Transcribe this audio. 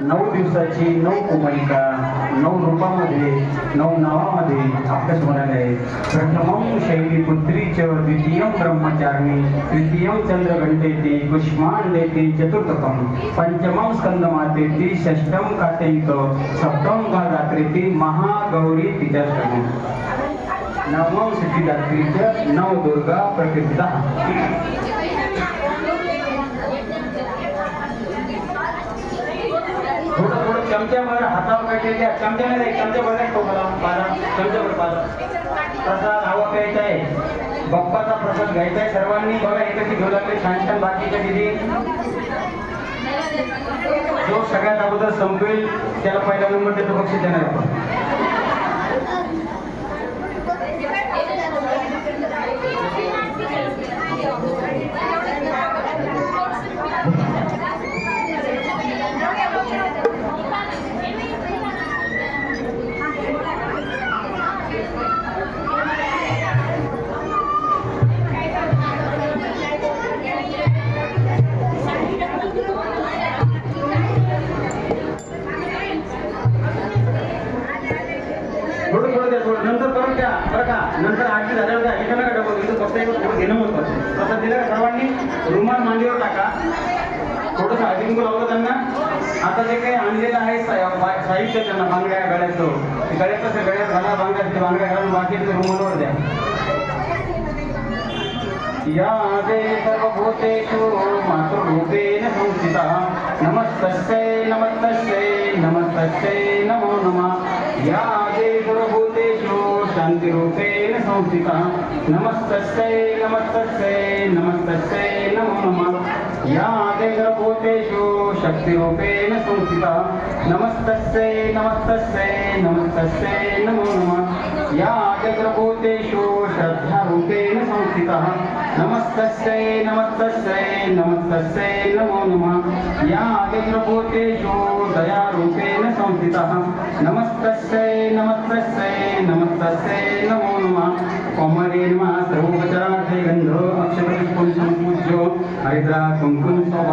नऊ दिवसाची नऊ कुमारिका नऊ रूपामध्ये नऊ नावामध्ये अभ्यास होणार आहे. प्रथम शैली पुत्रीच द्वितीयं ब्रह्मचारिणी तृतीयं चंद्रघंटेती पुष्मांडेती चतुर्थकं पंचमं स्कंदमातेती षष्टम कातयिक सप्तम गात्रेती महागौरी तिच्याष्टमं नवम सिद्धिदात्रीच नवदुर्गा प्रकृती थोडं थोडं हातावर काय द्या चमच्याने नाही चमच्यावर नाही चमच्यावर पारा प्रसाद हवा प्यायचा आहे. बाप्पाचा प्रसाद घ्यायचा आहे. सर्वांनी बघा एकत्रित घेऊ लागले. छान छान बाकीच्या दिली जो सगळ्यात अगोदर संपेल त्याला पहिला नंबर देतो बक्षीस देणार आपण. नंतर आरती झाल्यावर द्या इथं नका डबल इथं फक्त एक घेणं महत्वाचं तसं दिलं का सर्वांनी रुमाल मांडीवर टाका. थोडंसं हळदीकुंकू लावलं त्यांना. आता जे काही आणलेलं आहे सा- साहित्य त्यांना बांगड्या गळ्याचं. ते गळ्यात कसं गळ्यात घाला बांगड्या ते बांगड्या घालून बाकी ते रुमालवर द्या. या दे सर्वभूतेषु मातृरूपेण संस्थिता. नमस्तस्यै नमस्तस्यै नमस्तस्यै नमो नमः. या रूपेण संस्थितः नमस्तस्यै नमस्तस्यै नमस्तस्यै नमो नमः। या दे शक्तिरूपेण संस्थिता नमस्तस्यै नमस्तस्यै नमस्तस्यै नमो नमः। या दे सर्वभूतेषु श्रद्धारूपेण संस्थितः नमस्तस्यै नमस्तस्यै नमस्तस्यै नमो नमः। या अग्रभूतेषु दयारूपेण संस्थितः नमस्तस्यै नमस्तस्यै నమస్తై నమో నమ కొమ్మరే నమ సర్వోపచారార్థ గంధో అక్షర పుష్పం సంపూజ్యో హరిద్రా కుంకుమ శోభ